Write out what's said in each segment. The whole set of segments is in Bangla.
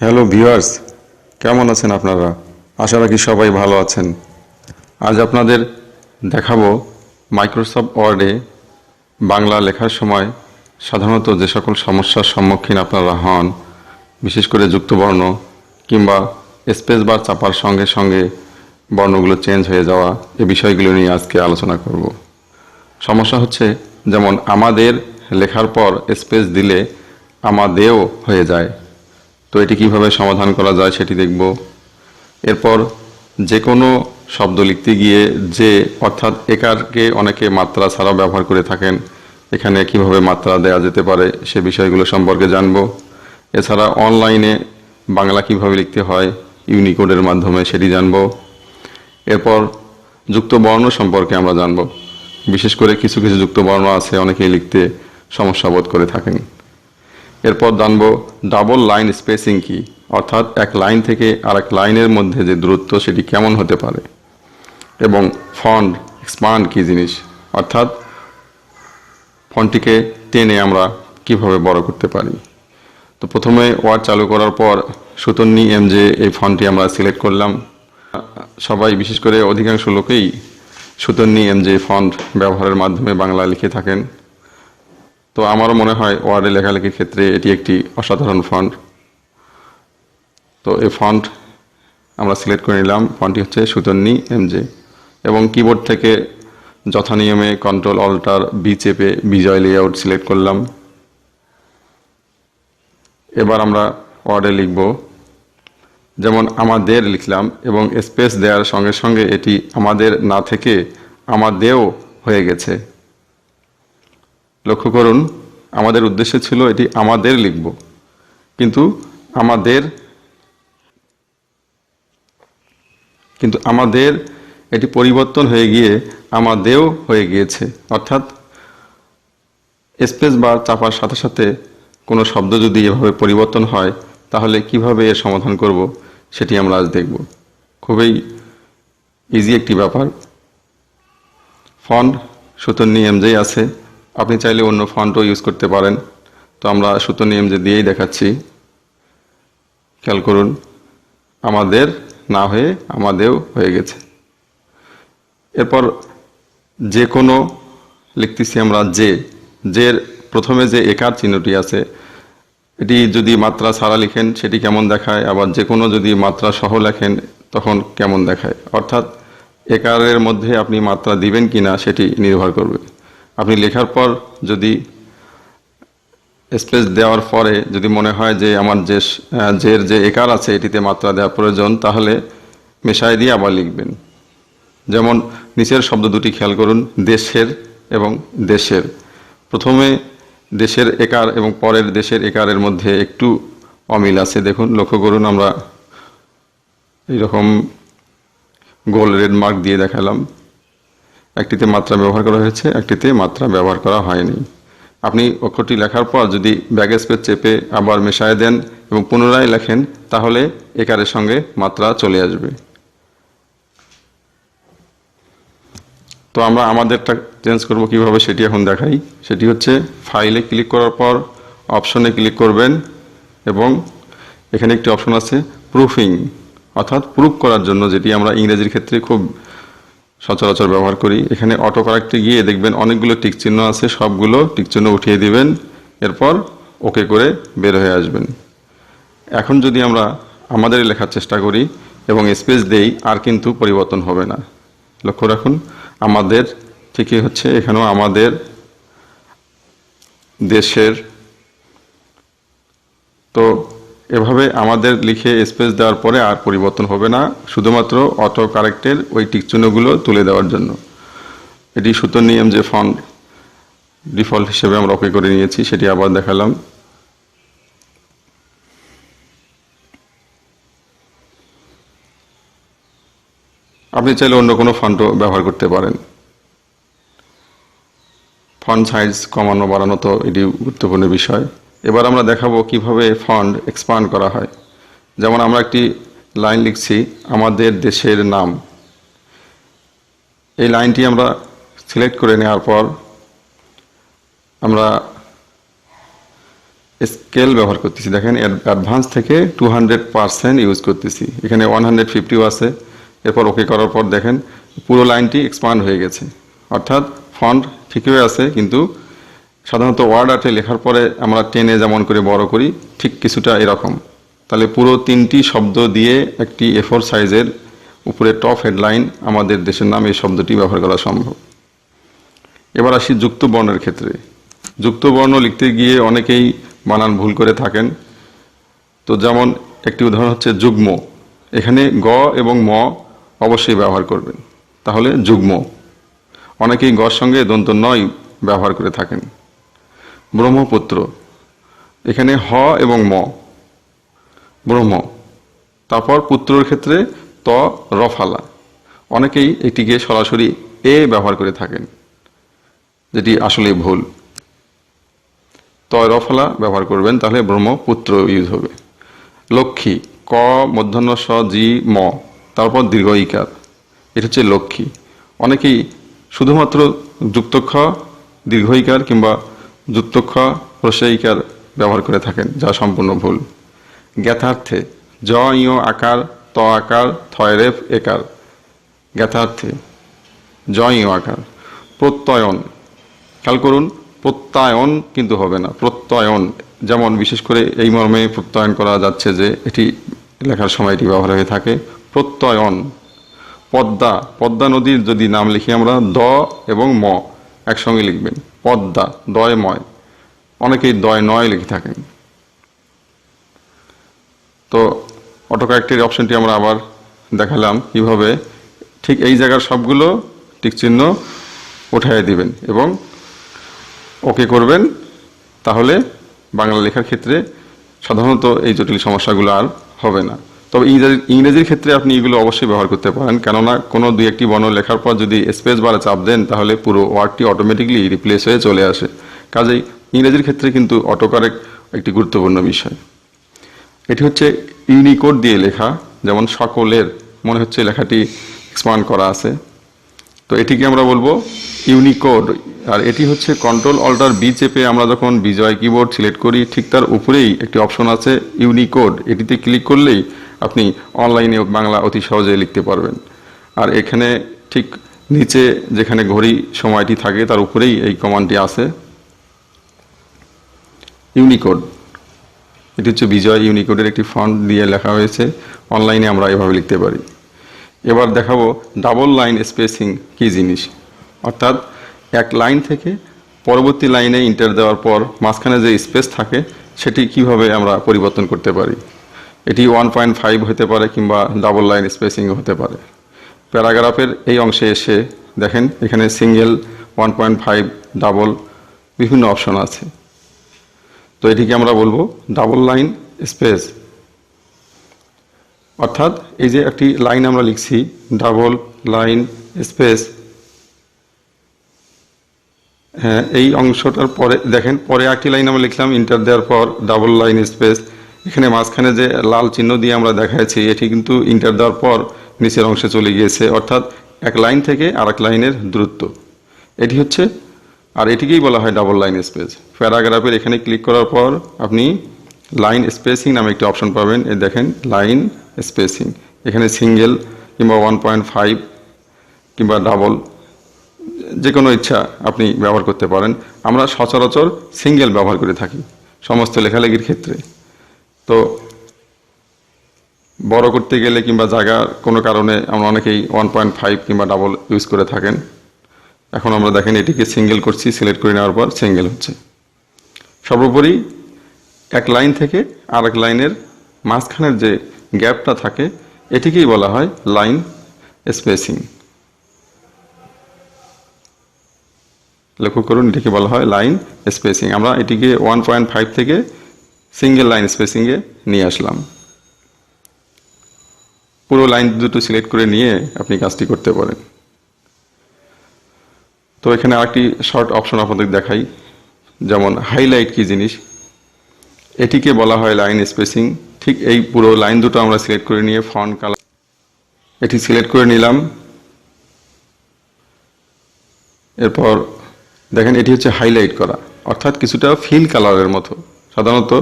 হ্যালো ভিউয়ার্স কেমন আছেন আপনারা? আশা রাখি সবাই ভালো আছেন। আজ আপনাদের দেখাবো মাইক্রোসফট ওয়ার্ডে বাংলা লেখার সময় সাধারণত যে সকল সমস্যার সম্মুখীন আপনারা হন, বিশেষ করে যুক্তবর্ণ কিংবা স্পেস বার চাপার সঙ্গে সঙ্গে বর্ণগুলো চেঞ্জ হয়ে যাওয়া এ বিষয়গুলো নিয়ে আজকে আলোচনা করব। সমস্যা হচ্ছে যেমন আমাদের লেখার পর স্পেস দিলে আমাদেও হয়ে যায়। তো এটি কীভাবে সমাধান করা যায় সেটি দেখব। এরপর যে কোনো শব্দ লিখতে গিয়ে যে, অর্থাৎ একারকে অনেকে মাত্রা ছাড়াও ব্যবহার করে থাকেন, এখানে কীভাবে মাত্রা দেওয়া যেতে পারে সে বিষয়গুলো সম্পর্কে জানব। এছাড়া অনলাইনে বাংলা কীভাবে লিখতে হয়, ইউনিকোডের মাধ্যমে সেটি জানব। এরপর যুক্ত বর্ণ সম্পর্কে আমরা জানব। বিশেষ করে কিছু কিছু যুক্ত বর্ণ আছে, অনেকেই লিখতে সমস্যা বোধ করে থাকেন। এরপর জানব ডাবল লাইন স্পেসিং কি, অর্থাৎ এক লাইন থেকে আরেক লাইনের মধ্যে যে দূরত্ব সেটি কেমন হতে পারে। এবং ফন্ড এক্সপান্ড কি জিনিস, অর্থাৎ ফন্টটিকে টেনে আমরা কীভাবে বড় করতে পারি। তো প্রথমে ওয়ার্ড চালু করার পর সুতন্নি এম যে এই ফন্টটি আমরা সিলেক্ট করলাম। সবাই বিশেষ করে অধিকাংশ লোকেই সুতন্নি এম যে ফন্ট ব্যবহারের মাধ্যমে বাংলা লিখে থাকেন। তো আমারও মনে হয় ওয়ার্ডে লেখালেখির ক্ষেত্রে এটি একটি অসাধারণ ফন্ট তো এই ফন্ট আমরা সিলেক্ট করে নিলাম। ফন্টটি হচ্ছে সুতন্নি এমজে এবং কিবোর্ড থেকে যথানিয়মে কন্ট্রোল অল্টার বি চেপে বিজয় লেআউট সিলেক্ট করলাম। এবার আমরা ওয়ার্ডে লিখব। যেমন আমাদের লিখলাম এবং স্পেস দেওয়ার সঙ্গে সঙ্গে এটি আমাদের না থেকে আমাদেরও হয়ে গেছে। লক্ষ্য করুন, আমাদের উদ্দেশ্য ছিল এটি আমাদের লিখব। কিন্তু আমাদের কিন্তু আমাদের এটি পরিবর্তন হয়ে গিয়ে আমাদেরও হয়ে গিয়েছে। অর্থাৎ স্পেস বার চাপার সাথে সাথে কোনো শব্দ যদি এভাবে পরিবর্তন হয়, তাহলে কীভাবে এর সমাধান করব সেটি আমরা আজ দেখব। খুবই ইজি একটি ব্যাপার। ফন্ট সুতোর নিয়ম যেই আছে। আপনি চাইলে অন্য ফন্টও ইউজ করতে পারেন। তো আমরা সুতো নিয়ম যে দিয়েই দেখাচ্ছি। খেয়াল করুন, আমাদের না হয়ে আমাদেরও হয়ে গেছে। এরপর যে কোনো লিখতেছি আমরা যে। যে প্রথমে যে একার চিহ্নটি আছে, এটি যদি মাত্রা ছাড়া লিখেন, সেটি কেমন দেখায়? আবার যে কোনো যদি মাত্রা সহ লেখেন, তখন কেমন দেখায়? অর্থাৎ একারের মধ্যে আপনি মাত্রা দিবেন কিনা, সেটি নির্ভর করবে। আপনি লেখার পর যদি স্পেস দেওয়ার পরে যদি মনে হয় যে আমার যে জের যে একার আছে, এটিতে মাত্রা দেওয়া প্রয়োজন, তাহলে মেশায় দিয়ে আবার লিখবেন। যেমন নিচের শব্দ দুটি খেয়াল করুন, দেশের এবং দেশের। প্রথমে দেশের একার এবং পরের দেশের একারের মধ্যে একটু অমিল আছে। দেখুন, লক্ষ্য করুন, আমরা এইরকম গোল রেড মার্ক দিয়ে দেখালাম। একটিতে মাত্রা ব্যবহার করা হয়েছে, একটিতে মাত্রা ব্যবহার করা হয়নি। আপনি অক্ষরটি লেখার পর যদি ব্যাগ স্পেস চেপে আবার মেশায় দেন এবং পুনরায় লেখেন, তাহলে একারের সঙ্গে মাত্রা চলে আসবে। তো আমরা আমাদেরটা চেঞ্জ করব কীভাবে সেটি এখন দেখাই। সেটি হচ্ছে ফাইলে ক্লিক করার পর অপশনে ক্লিক করবেন এবং এখানে একটি অপশন আছে প্রুফিং অর্থাৎ প্রুফ করার জন্য, যেটি আমরা ইংরেজির ক্ষেত্রে খুব সচরাচর ব্যবহার করি। এখানে অটো কারেক্টে গিয়ে দেখবেন অনেকগুলো টিক চিহ্ন আছে, সবগুলো টিক চিহ্ন উঠিয়ে দিবেন, এরপর ওকে করে বের হয়ে আসবেন। এখন যদি আমরা আমাদের লেখার চেষ্টা করি এবং স্পেস দেই, আর কিন্তু পরিবর্তন হবে না। লক্ষ্য রাখুন, আমাদের ঠিকই হচ্ছে, এখানেও আমাদের দেশের, তো এভাবে আমাদের লিখে স্পেস দেওয়ার পরে আর পরিবর্তন হবে না, শুধুমাত্র অটো কারেক্টের ওই টিকচিহ্নগুলো তুলে দেওয়ার জন্য। এটি সুতোর নিয়ম যে ফন্ট ডিফল্ট হিসেবে আমরা ওকে করে নিয়েছি, সেটি আবার দেখালাম। আপনি চাইলে অন্য কোনো ফন্টও ব্যবহার করতে পারেন। ফন্ট সাইজ কমানো বাড়ানো তো এটি গুরুত্বপূর্ণ বিষয়। এবার আমরা দেখাবো কীভাবে ফান্ড এক্সপান্ড করা হয়। যেমন আমরা একটি লাইন লিখছি, আমাদের দেশের নাম। এই লাইনটি আমরা সিলেক্ট করে নেওয়ার পর আমরা স্কেল ব্যবহার করতেছি। দেখেন অ্যাডভান্স থেকে টু হান্ড্রেড ইউজ করতেছি। এখানে ওয়ান হান্ড্রেড ফিফটিও আছে। এরপর ওকে করার পর দেখেন, পুরো লাইনটি এক্সপান্ড হয়ে গেছে। অর্থাৎ ফন্ট ঠিকই আছে, কিন্তু সাধারণত ওয়ার্ড আর্টে লেখার পরে আমরা টেনে যেমন করে বড় করি, ঠিক কিছুটা এরকম। তাহলে পুরো তিনটি শব্দ দিয়ে একটি এফোর সাইজের উপরে টপ হেডলাইন আমাদের দেশের নাম এই শব্দটি ব্যবহার করা সম্ভব। এবার আসি যুক্ত বর্ণের ক্ষেত্রে। যুক্ত বর্ণ লিখতে গিয়ে অনেকেই বানান ভুল করে থাকেন। তো যেমন একটি উদাহরণ হচ্ছে যুগ্ম। এখানে গ এবং ম অবশ্যই ব্যবহার করবেন। তাহলে যুগ্ম। অনেকেই গর সঙ্গে দন্ত নয় ব্যবহার করে থাকেন। ব্রহ্মপুত্র। এখানে হ এবং ম। ব্রহ্ম। তারপর পুত্রর ক্ষেত্রে ত, রফালা। অনেকেই এটিকে সরাসরি এ ব্যবহার করে থাকেন, যেটি আসলে ভুল। তয় রফলা ব্যবহার করবেন, তাহলে ব্রহ্মপুত্র ইউজ হবে। লক্ষ্মী, ক, মধ্যাহ্ন, স, জি, ম। তারপর দীর্ঘ ইকার। এটা হচ্ছে লক্ষ্মী। অনেকেই শুধুমাত্র যুক্তক্ষ, দীর্ঘ ইকার কিংবা যুক্তক্ষ প্রশয়িকার ব্যবহার করে থাকেন, যা সম্পূর্ণ ভুল। জ্ঞাতার্থে, জ ইয় আকার, ত আকার থয়রেফ একার। জ্ঞাতার্থে, জ ইয় আকার। প্রত্যয়ন, খেয়াল করুন, প্রত্যয়ন কিন্তু হবে না, প্রত্যয়ন। যেমন বিশেষ করে এই মর্মে প্রত্যয়ন করা যাচ্ছে যে, এটি লেখার সময় এটি ব্যবহার হয়ে থাকে। প্রত্যয়ন, পদ্মা পদ্মা নদীর যদি নাম লিখি আমরা, দ এবং ম। একসঙ্গে লিখবেন। পদ্মা দয় ময় অনেকেই দয় নয় লিখে থাকেন। তো অটোকারেক্টের অপশনটি আমরা আবার দেখালাম কীভাবে ঠিক এই জায়গার সবগুলো টিক চিহ্ন উঠাই দিবেন এবং ওকে করবেন। তাহলে বাংলা লেখার ক্ষেত্রে সাধারণত এই জটিল সমস্যাগুলো আর হবে না। তবে ইংরেজি ইংরেজির ক্ষেত্রে আপনি এগুলো অবশ্যই ব্যবহার করতে পারেন। কেননা কোনো দুই একটি বর্ণ লেখার পর যদি স্পেস বারে চাপ দেন, তাহলে পুরো ওয়ার্ডটি অটোমেটিকলি রিপ্লেস হয়ে চলে আসে। কাজেই ইংরেজির ক্ষেত্রে কিন্তু অটোকারেক্ট একটি গুরুত্বপূর্ণ বিষয়। এটি হচ্ছে ইউনিকোড দিয়ে লেখা, যেমন সকলের মনে হচ্ছে লেখাটি এক্সপান্ড করা আছে। তো এটিকে আমরা বলব ইউনিকোড। আর এটি হচ্ছে কন্ট্রোল অল্টার বি চেপে আমরা যখন বিজয় কিবোর্ড সিলেক্ট করি, ঠিক তার উপরেই একটি অপশন আছে ইউনিকোড। এটিতে ক্লিক করলেই আপনি অনলাইনে বাংলা অতি সহজে লিখতে পারবেন। আর এখানে ঠিক নিচে যেখানে ঘড়ি সময়টি থাকে, তার উপরেই এই কমান্ডটি আছে। ইউনিকোড এটি হচ্ছে বিজয় ইউনিকোডের একটি ফন্ট দিয়ে লেখা হয়েছে। অনলাইনে আমরা এভাবে লিখতে পারি। এবার দেখাবো ডাবল লাইন স্পেসিং কি জিনিস? অর্থাৎ এক লাইন থেকে পরবর্তী লাইনে ইন্টার দেওয়ার পর মাঝখানে যে স্পেস থাকে, সেটি কীভাবে আমরা পরিবর্তন করতে পারি? এটি ওয়ান পয়েন্ট ফাইভ হতে পারে কিংবা ডাবল লাইন স্পেসিং হতে পারে। প্যারাগ্রাফের এই অংশে এসে দেখেন, এখানে single one point five double বিভিন্ন অপশন আছে। তো এটিকে আমরা বলব ডাবল লাইন স্পেস অর্থাৎ এই যে একটি লাইন আমরা লিখছি ডাবল লাইন স্পেস হ্যাঁ এই অংশটার পরে, দেখেন, পরে একটি লাইন আমরা লিখলাম ইন্টার দেওয়ার পর ডাবল লাইন স্পেস এখানে মাঝখানে যে লাল চিহ্ন দিয়ে আমরা দেখাচ্ছি এটি কিন্তু ইন্টার দেওয়ার পর নিচের অংশে চলে গিয়েছে, অর্থাৎ এক লাইন থেকে আরেক লাইনের দূরত্ব। এটি হচ্ছে, আর এটিকেই বলা হয় ডাবল লাইন স্পেস প্যারাগ্রাফের এখানে ক্লিক করার পর আপনি লাইন স্পেসিং নামে একটি অপশন পাবেন। এ দেখেন লাইন স্পেসিং এখানে সিঙ্গেল কিংবা ওয়ান পয়েন্ট ফাইভ কিংবা ডাবল যে কোনো ইচ্ছা আপনি ব্যবহার করতে পারেন। আমরা সচরাচর সিঙ্গেল ব্যবহার করে থাকি, সমস্ত লেখালেখির ক্ষেত্রে। তো বড় করতে গেলে কিংবা জায়গার কোনো কারণে আমরা অনেকেই ওয়ান পয়েন্ট ফাইভ কিংবা ডাবল ইউজ করে থাকেন। এখন আমরা দেখেন এটিকে সিঙ্গেল করছি সিলেক্ট করে নেওয়ার পর সিঙ্গেল হচ্ছে। সর্বোপরি এক লাইন থেকে আর এক লাইনের মাঝখানের যে গ্যাপটা থাকে, এটিকেই বলা হয় লাইন স্পেসিং লক্ষ্য করুন, এটিকে বলা হয় লাইন স্পেসিং আমরা এটিকে ওয়ান পয়েন্ট ফাইভ থেকে সিঙ্গেল লাইন স্পেসিংয়ে নিয়ে আসলাম। পুরো লাইন দুটো সিলেক্ট করে নিয়ে আপনি কাজটি করতে পারেন। তো এখানে আরেকটি শর্ট অপশন আপনাদের দেখাই, যেমন হাইলাইট কি জিনিস? এটিকে বলা হয় লাইন স্পেসিং ঠিক এই পুরো লাইন দুটো আমরা সিলেক্ট করে নিয়ে ফন্ট কালার এটি সিলেক্ট করে নিলাম। এরপর দেখেন এটি হচ্ছে হাইলাইট করা, অর্থাৎ কিছুটা ফিল কালারের মতো। সাধারণত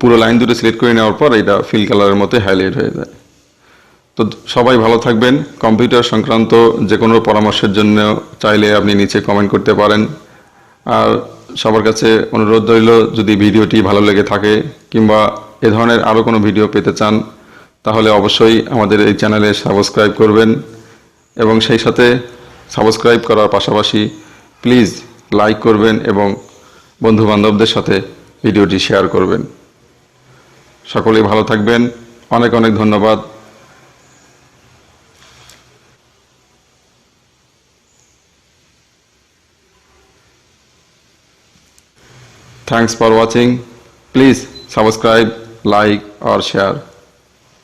পুরো লাইন দুটো সিলেক্ট করে নেওয়ার পর এটা ফিল কালারের মতো হাইলাইট হয়ে যায়। তো সবাই ভালো থাকবেন। কম্পিউটার সংক্রান্ত যে কোনো পরামর্শের জন্য চাইলে আপনি নিচে কমেন্ট করতে পারেন। আর সবার কাছে অনুরোধ রইল, যদি ভিডিওটি ভালো লেগে থাকে কিংবা এ ধরনের আরও কোনো ভিডিও পেতে চান, তাহলে অবশ্যই আমাদের এই চ্যানেলে সাবস্ক্রাইব করবেন এবং সেই সাথে সাবস্ক্রাইব করার পাশাপাশি প্লিজ লাইক করবেন এবং বন্ধু বান্ধবদের সাথে ভিডিওটি শেয়ার করবেন। সকলেই ভালো থাকবেন। অনেক অনেক ধন্যবাদ। Thanks for watching please subscribe like R share